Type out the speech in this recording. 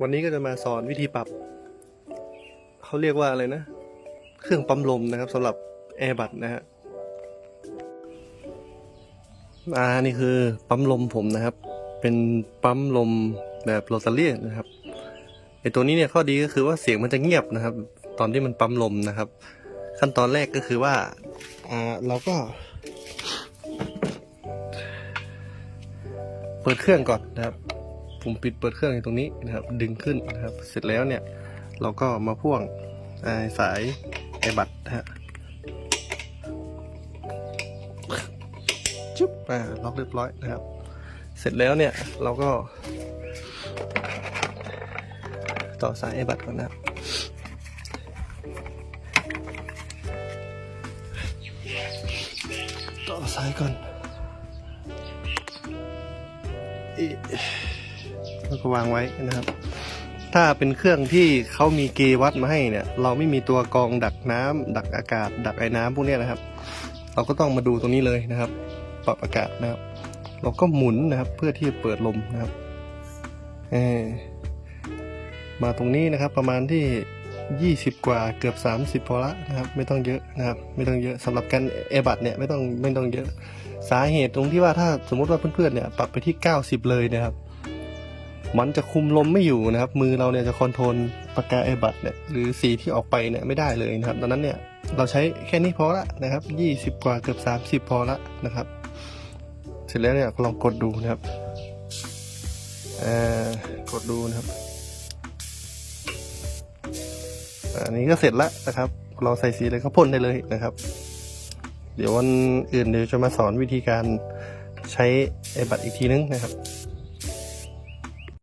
วันนี้ก็จะมาสอนวิธีปรับ เขาเรียกว่าอะไรนะ เครื่องปั๊มลมนะครับสำหรับแอร์บัตนะฮะอ่านี่คือปั๊มลมผมนะครับ เป็นปั๊มลมแบบโรตารี่นะครับไอตัวนี้เนี่ยข้อดีก็คือว่าเสียงมันจะเงียบนะครับ ตอนที่มันปั๊มลมนะครับ ขั้นตอนแรกก็คือว่าอ่าเราก็ เปิดเครื่องก่อนนะครับ ผมปิดเปิดเครื่องอยู่ตรงนี้นะครับ ดึงขึ้นนะครับ เสร็จแล้วเนี่ยเราก็มาพ่วงาสายไอบัตรนะฮะจุ๊บอ่าล็อกเรียบร้อยนะครับ เสร็จแล้วเนี่ยเราก็ ต่อสายไอบัตรก่อนนะครับต่อสายก่อนอี แล้วก็วางไว้นะครับ ถ้าเป็นเครื่องที่เขามีเกวัดมาให้เนี่ย เราไม่มีตัวกองดักน้ำดักอากาศ ดักไอ้น้ำพวกนี้นะครับ เราก็ต้องมาดูตรงนี้เลยนะครับ ปรับอากาศนะครับ เราก็หมุนนะครับ เพื่อที่จะเปิดลมนะครับเอมาตรงนี้นะครับ ประมาณที่ 20 กว่าเกือบ 30พอละนะครับ ไม่ต้องเยอะนะครับ ไม่ต้องเยอะสำหรับการเอบัตเนี่ยไม่ต้องไม่ต้องเยอะสาเหตุตรงที่ว่าถ้าสมมติว่าเพื่อนๆเนี่ยปรับไปที่ 90 เลยนะครับ มันจะคุมลมไม่อยู่นะครับ มือเราเนี่ยจะคอนโทรลปากกาไอบัตเนี่ยหรือสีที่ออกไปเนี่ยไม่ได้เลยนะครับดังนั้นเนี่ยเราใช้แค่นี้พอละนะครับยี่สิบกว่าเกือบสามสิบพอละนะครับ เสร็จแล้วเนี่ยลองกดดูนะครับอ่ากดดูนะครับอันนี้ก็เสร็จแล้วนะครับ เราใส่สีเลยก็พ่นได้เลยนะครับ เดี๋ยววันอื่นเดี๋ยวจะมาสอนวิธีการใช้ไอบัตรอีกทีนึงนะครับ